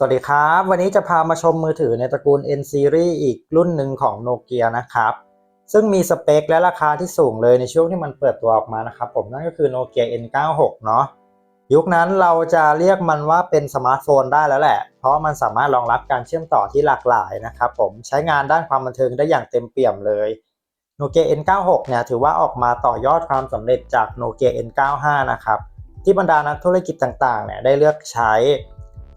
สวัสดีครับ วันนี้จะพามาชมมือถือในตระกูล N Series อีกรุ่นหนึ่งของโนเกียนะครับ ซึ่งมีสเปคและราคาที่สูงเลยในช่วงที่มันเปิดตัวออกมานะครับผมนั่นก็คือ Nokia N96 เนาะยุคนั้นเราจะเรียกมันว่าเป็นสมาร์ทโฟนได้แล้วแหละ เพราะมันสามารถรองรับการเชื่อมต่อที่หลากหลายนะครับผมใช้งานด้านความบันเทิงได้อย่างเต็มเปี่ยมเลย Nokia N96 เนี่ยถือว่าออกมาต่อยอดความสำเร็จจาก Nokia N95 นะครับที่บรรดานักธุรกิจต่างๆเนี่ยได้เลือกใช้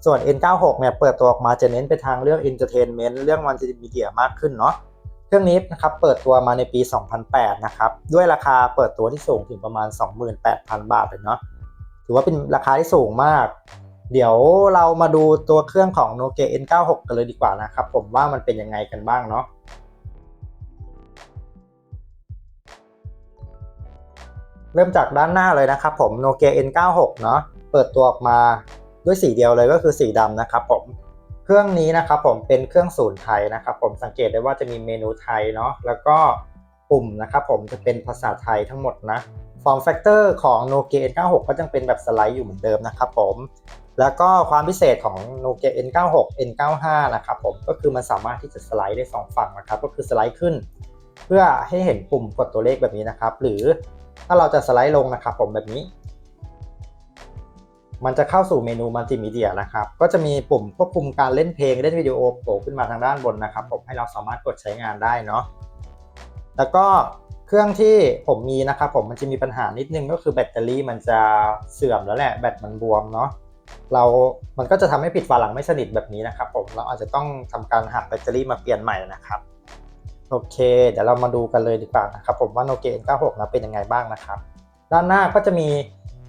ส่วน N96 เนี่ยเปิดตัวออกมาจะเน้นไปทางเรื่อง Entertainment เรื่องมัลติมีเดียมากขึ้นเนาะเครื่องนี้นะครับเปิดตัวมาในปี 2008 นะครับด้วยราคาเปิดตัวที่สูงถึงประมาณ 28,000 บาทเลยเนาะถือว่าเป็นราคาที่สูงมาก เดี๋ยวเรามาดูตัวเครื่องของ Nokia N96 กันเลยดีกว่านะครับ ผมว่ามันเป็นยังไงกันบ้างเนาะเริ่มจากด้านหน้าเลยนะครับผม Nokia N96 เนาะเปิดตัวออกมา ด้วยสีเดียวเลยก็คือสีดำนะครับผมเครื่องนี้นะครับผมเป็นเครื่องศูนย์ไทยนะครับผมสังเกตได้ว่าจะมีเมนูไทยเนาะแล้วก็ปุ่มนะครับผมจะเป็นภาษาไทยทั้งหมดนะ Form Factor ของ Nokia N96 ก็ยังเป็นแบบสไลด์อยู่เหมือนเดิมนะครับผมแล้วก็ความพิเศษของ Nokia N96 N95 นะครับผมก็คือมันสามารถที่จะสไลด์ได้สองฝั่งนะครับก็คือสไลด์ขึ้น เพื่อให้เห็นปุ่มกดตัวเลขแบบนี้นะครับ หรือถ้าเราจะสไลด์ลงนะครับผมแบบนี้ มันจะเข้าสู่เมนูมัลติมีเดียนะครับ ก็จะมีปุ่มควบคุมการเล่นเพลงเล่นวิดีโอโผล่ขึ้นมาทางด้านบนนะครับผมให้เราสามารถกดใช้งานได้เนาะแล้วก็เครื่องที่ผมมีนะครับผมมันจะมีปัญหานิดนึงก็คือแบตเตอรี่มันจะเสื่อมแล้วแหละแบตมันบวมเนาะเรา มันก็จะทำให้ปิดฝาหลังไม่สนิทแบบนี้นะครับผมเราอาจจะต้องทำการหักแบตเตอรี่มาเปลี่ยนใหม่นะครับโอเค เดี๋ยวเรามาดูกันเลยดีกว่านะครับผมว่า Nokia N96 นะเป็นยังไงบ้างนะครับ ด้านหน้าก็จะมี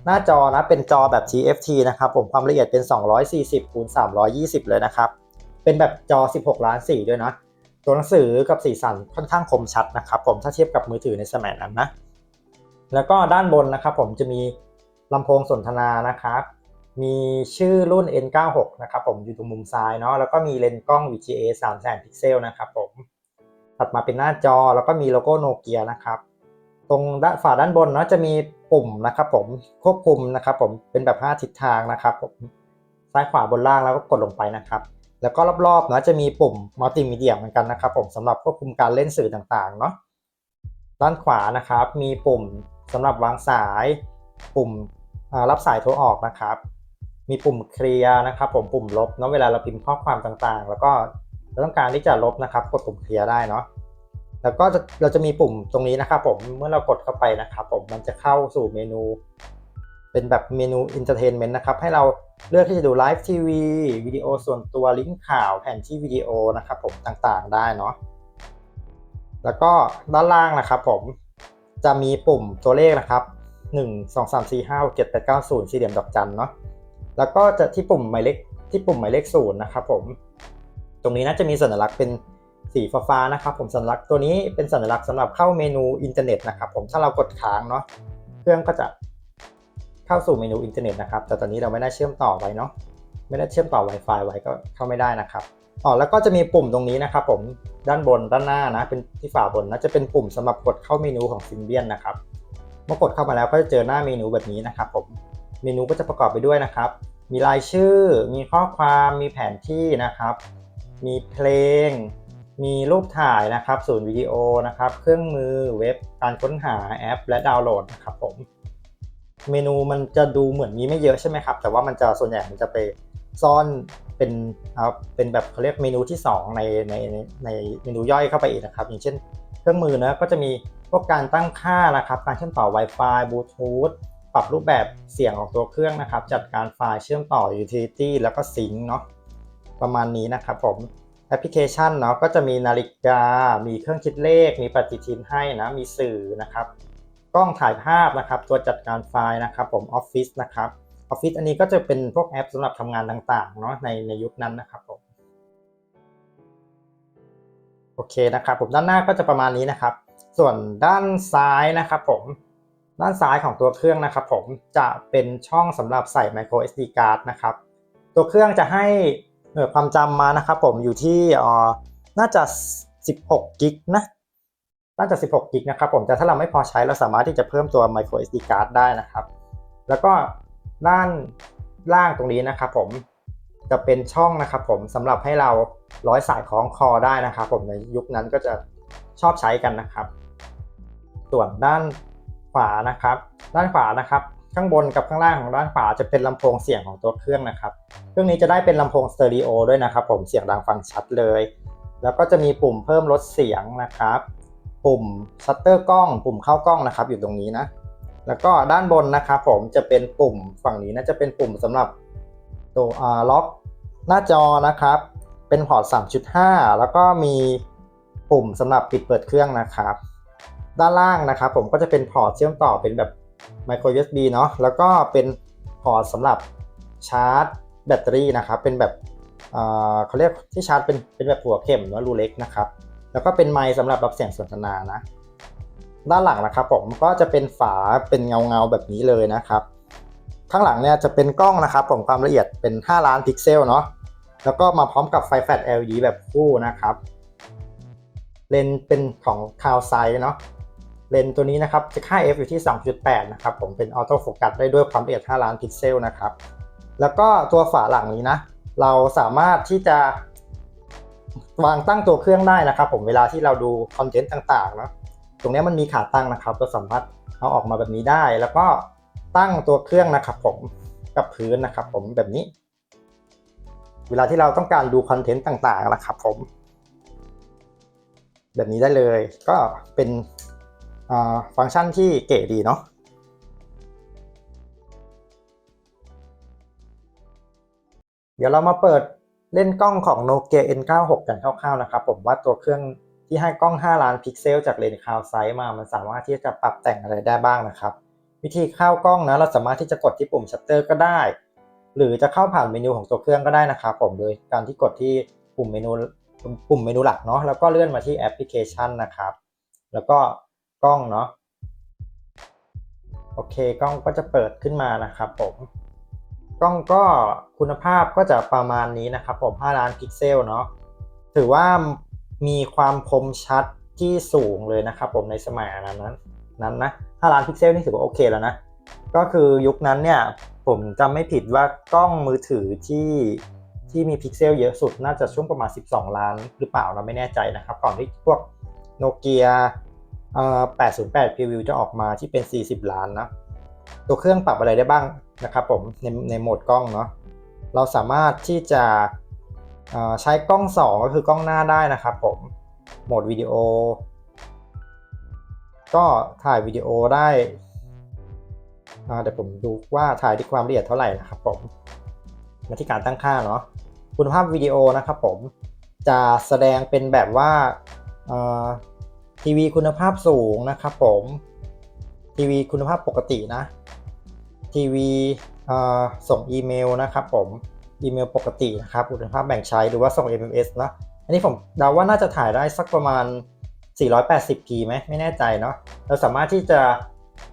หน้าจอนะเป็นจอแบบ TFT นะครับผมความละเอียดเป็น 240คูณ320 เลยนะครับ เป็นแบบจอ 16 ล้านสีด้วยนะ ตัวหนังสือกับสีสันค่อนข้างคมชัดนะครับ ผมถ้าเทียบกับมือถือในสมัยนั้นนะ แล้วก็ด้านบนนะครับผมจะมีลำโพงสนทนานะครับ มีชื่อรุ่น N96 นะครับผมอยู่ตรงมุมซ้ายเนาะแล้วก็มีเลนส์กล้อง VGA 3แสนพิกเซลนะครับผม ถัดมาเป็นหน้าจอแล้วก็มีโลโก้โนเกียนะครับ ตรงด้านฝาด้านบนเนาะจะมีปุ่มนะครับผมควบคุมนะครับผมเป็นแบบ 5 ทิศทางนะครับผมซ้ายขวาบนล่างแล้วก็กดลงไปนะครับ แล้วก็รอบๆเนาะจะมีปุ่มมัลติมีเดียเหมือนกันนะครับ ผมสำหรับควบคุมการเล่นสื่อต่างๆเนาะด้านขวานะครับมีปุ่มสำหรับวางสาย ปุ่มรับสายโทรออกนะครับ มีปุ่มเคลียร์นะครับ ผมปุ่มลบเนาะเวลาเราพิมพ์ข้อความต่างๆ แล้วก็เราต้องการที่จะลบนะครับ กดปุ่มเคลียร์ได้เนาะ แล้วก็เราจะมีปุ่มตรงนี้นะครับผมเมื่อเรากดเข้าไปนะครับผมมันจะเข้าสู่เมนู เป็นแบบเมนู Entertainment นะครับ ให้เราเลือกที่จะดูไลฟ์ทีวีวิดีโอส่วนตัวลิงก์ข่าวแผนที่วิดีโอนะครับผมต่างๆได้เนาะแล้วก็ด้านล่างนะครับผมจะมีปุ่มตัวเลขนะครับ1 2 3 4 5 6 7 8 9 0 สี่เหลี่ยมดอกจันเนาะแล้วก็จะที่ปุ่มหมายเลขที่ปุ่มหมายเลขศูนย์นะครับผม ตรงนี้น่าจะมีสัญลักษณ์เป็น สีฟ้าๆนะครับ ผมสัญลักษณ์ตัวนี้เป็นสัญลักษณ์สำหรับเข้าเมนูอินเทอร์เน็ตนะครับ ผมถ้าเรากดค้างเนาะเครื่องก็จะเข้าสู่เมนูอินเทอร์เน็ตนะครับ แต่ตอนนี้เราไม่ได้เชื่อมต่อไว้เนาะไม่ได้เชื่อมต่อ Wi-Fi ไว้ก็เข้าไม่ได้นะครับอ๋อแล้วก็จะมีปุ่มตรงนี้นะครับ ผมด้านบนด้านหน้านะเป็นที่ฝาบนนะจะเป็นปุ่มสำหรับกดเข้าเมนูของซิมเบียนนะครับเมื่อกดเข้ามาแล้วก็จะเจอหน้าเมนูแบบนี้นะครับ ผมเมนูก็จะประกอบไปด้วยนะครับ มีรายชื่อ มีข้อความมีแผนที่นะครับ มีเพลง มีรูปถ่ายนะครับศูนย์วิดีโอนะครับ เครื่องมือเว็บการค้นหาแอป และดาวน์โหลดนะครับผม เมนูมันจะดูเหมือนมีไม่เยอะใช่ไหมครับ แต่ว่ามันจะส่วนใหญ่มันจะไปซ่อนเป็นครับเป็นแบบเขาเรียกเมนูที่ 2 ในในในเมนูย่อยเข้าไปอีกนะครับ อย่างเช่น เครื่องมือนะก็จะมีพวกการตั้งค่านะครับ การเชื่อมต่อ Wi-Fi บลูทูธปรับรูปแบบเสียงของตัวเครื่องนะครับ จัดการไฟล์เชื่อมต่อ Utility แล้วก็ซิงค์เนาะประมาณนี้นะครับผม แอปพลิเคชันเนาะก็จะมีนาฬิกา มีเครื่องคิดเลข มีปฏิทินให้นะ มีสื่อนะครับ กล้องถ่ายภาพนะครับ ตัวจัดการไฟล์นะครับ ผมออฟฟิศนะครับออฟฟิศอันนี้ก็จะเป็นพวกแอปสำหรับทำงานต่างๆเนาะในในยุคนั้นนะครับผมโอเคนะครับ ผมด้านหน้าก็จะประมาณนี้นะครับ ส่วนด้านซ้ายนะครับ ผมด้านซ้ายของตัวเครื่องนะครับ ผมจะเป็นช่องสำหรับใส่ micro SD card นะครับ ตัวเครื่องจะให้ เออความจำมานะครับผมอยู่ที่อ่อน่าจะ 16กิกนะน่าจะ 16กิกนะครับผมแต่ถ้าเราไม่พอใช้เราสามารถที่จะเพิ่มตัว micro SD card ได้นะครับ แล้วก็ด้านล่างตรงนี้นะครับผมจะเป็นช่องนะครับผมสำหรับให้เราร้อยสายคล้องคอได้นะครับ ผมในยุคนั้นก็จะชอบใช้กันนะครับ ส่วนด้านขวานะครับ ด้านขวานะครับ ข้างบนกับข้างล่างของด้านขวาจะเป็นลำโพงเสียงของตัวเครื่องนะครับ เครื่องนี้จะได้เป็นลำโพงสเตอริโอด้วยนะครับผมเสียงดังฟังชัดเลย แล้วก็จะมีปุ่มเพิ่มลดเสียงนะครับ ปุ่มชัตเตอร์กล้อง ปุ่มเข้ากล้องนะครับ อยู่ตรงนี้นะ แล้วก็ด้านบนนะครับผมจะเป็นปุ่มฝั่งนี้นะจะเป็นปุ่มสำหรับตัวล็อกหน้าจอนะครับ เป็นพอร์ต 3.5 แล้วก็มีปุ่มสำหรับปิดเปิดเครื่องนะครับ ด้านล่างนะครับ ผมก็จะเป็นพอร์ตเชื่อมต่อเป็นแบบ micro USB เนาะแล้วก็เป็นพอร์ตสำหรับชาร์จ แบตเตอรี่นะครับ เป็นแบบเขาเรียกที่ชาร์จเป็นเป็นแบบหัวเข็มนาะรูเล็กนะครับ แล้วก็เป็นไมค์สำหรับรับเสียงสนทนานะ ด้านหลังนะครับผมก็จะเป็นฝาเป็นเงาเงาแบบนี้เลยนะครับ ข้างหลังเนี่ยจะเป็นกล้องนะครับผมความละเอียดเป็น 5 ล้านพิกเซลเนาะ แล้วก็มาพร้อมกับไฟแฟลช LED แบบคู่นะครับ เลนส์เป็นของคาวไซเนาะ เลนส์ตัวนี้นะครับจะค่า f อยู่ที่ 2.8 นะครับผมเป็นออโต้โฟกัสได้ด้วยความละเอียด 5 ล้านพิกเซลนะครับ แล้วก็ตัวฝาหลังนี้นะ เราสามารถที่จะวางตั้งตัวเครื่องได้นะครับ ผมเวลาที่เราดูคอนเทนต์ต่างๆเนาะตรงนี้มันมีขาตั้งนะครับเราสามารถเอาออกมาแบบนี้ได้ แล้วก็ตั้งตัวเครื่องนะครับ ผมกับพื้นนะครับ ผมแบบนี้ เวลาที่เราต้องการดูคอนเทนต์ต่างๆนะครับ ผม แบบนี้ได้เลย ก็เป็นฟังก์ชันที่เก๋ดีเนาะ เดี๋ยวเรามาเปิดเล่นกล้องของ Nokia N96 กันคร่าวๆนะครับผมว่าตัวเครื่องที่ให้กล้อง 5 ล้านพิกเซล จากเลนส์คาวไซส์มา มันสามารถที่จะปรับแต่งอะไรได้บ้างนะครับ วิธีเข้ากล้องนะเราสามารถที่จะกดที่ปุ่มชัตเตอร์ก็ได้ หรือจะเข้าผ่านเมนูของตัวเครื่องก็ได้นะครับผมโดยการที่กดที่ปุ่มเมนูปุ่มเมนูหลักเนาะแล้วก็เลื่อนมาที่แอปพลิเคชันนะครับ แล้วก็กล้องเนาะโอเคกล้องก็จะเปิดขึ้นมานะครับผม กล้องก็คุณภาพก็จะประมาณนี้นะครับผม 5 ล้านพิกเซลเนาะถือว่ามีความคมชัดที่สูงเลยนะครับผมในสมัยนั้นนั้นนั้นนะ 5 ล้านพิกเซลนี่ถือว่าโอเคแล้วนะ ก็คือยุคนั้นเนี่ยผมจำไม่ผิดว่ากล้องมือถือที่ที่มีพิกเซลเยอะสุดน่าจะช่วงประมาณ 12 ล้านหรือเปล่าเราไม่แน่ใจนะครับ ก่อนที่พวกโนเกียเอ่อ808 Preview จะออกมาที่เป็น 40 ล้านนะ ตัวเครื่องปรับอะไรได้บ้างนะครับผมในในโหมดกล้องเนาะเราสามารถที่จะใช้กล้อง 2 ก็คือกล้องหน้าได้นะครับผมโหมดวิดีโอ ก็ถ่ายวิดีโอได้อ่าเดี๋ยวผมดูว่าถ่ายด้วยความละเอียดเท่าไหร่นะครับผมมาที่การตั้งค่าเนาะคุณภาพวิดีโอนะครับผมจะแสดงเป็นแบบว่าทีวีคุณภาพสูงนะครับผมทีวีคุณภาพปกตินะ ทีวีส่งอีเมลนะครับผมอีเมลปกตินะครับคุณภาพแบ่งใช้หรือว่าส่ง MMS นะอันนี้ผมเดาว่าน่าจะถ่ายได้สักประมาณ 480p ไหมไม่แน่ใจเนาะเราสามารถที่จะ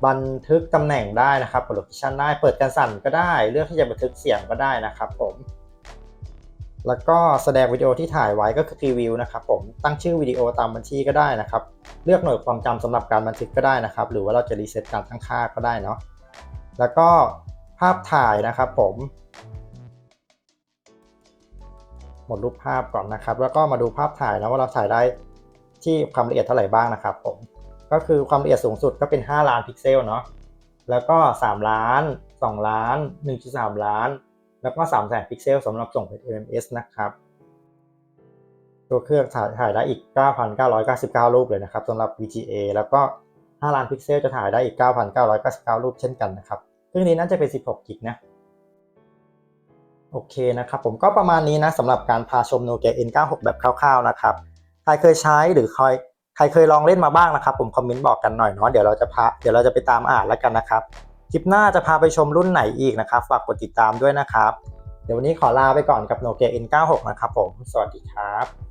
บันทึกตำแหน่งได้นะครับโลเคชันได้เปิดการสั่นก็ได้ เลือกที่จะบันทึกเสียงก็ได้นะครับผม แล้วก็แสดงวิดีโอที่ถ่ายไว้ก็คือรีวิวนะครับผมตั้งชื่อวิดีโอตามบัญชีก็ได้นะครับ เลือกหน่วยความจำสำหรับการบันทึกก็ได้นะครับ หรือว่าเราจะรีเซ็ตการตั้งค่าก็ได้เนาะ แล้วก็ภาพถ่ายนะครับผม หมดรูปภาพก่อนนะครับ แล้วก็มาดูภาพถ่ายนะว่าเราถ่ายได้ที่ความละเอียดเท่าไหร่บ้างนะครับผม ก็คือความละเอียดสูงสุดก็เป็น 5 ล้านพิกเซลเนาะ แล้วก็ 3 ล้าน 2 ล้าน 1.3 ล้าน แล้วก็3แสนพิกเซลสำหรับส่งเป็น MMS นะครับตัวเครื่องถ่ายถ่ายได้อีก 9,999 รูปเลยนะครับสำหรับ VGA แล้วก็ 5 ล้านพิกเซลจะถ่ายได้อีก 9,999 รูปเช่นกันนะครับ เครื่องนี้น่าจะเป็น 16กิกนะ โอเคนะครับผมก็ประมาณนี้นะสำหรับการพาชม Nokia N96 แบบคร่าวๆนะครับ ใครเคยใช้หรือใครใครเคยลองเล่นมาบ้างนะครับ ผมคอมเมนต์บอกกันหน่อยเนาะเดี๋ยวเราจะพาเดี๋ยวเราจะไปตามอ่านแล้วกันนะครับ คลิปหน้าจะพาไปชมรุ่นไหนอีกนะครับฝากกดติดตามด้วยนะครับ เดี๋ยววันนี้ขอลาไปก่อนกับ Nokia N96 นะครับผม สวัสดีครับ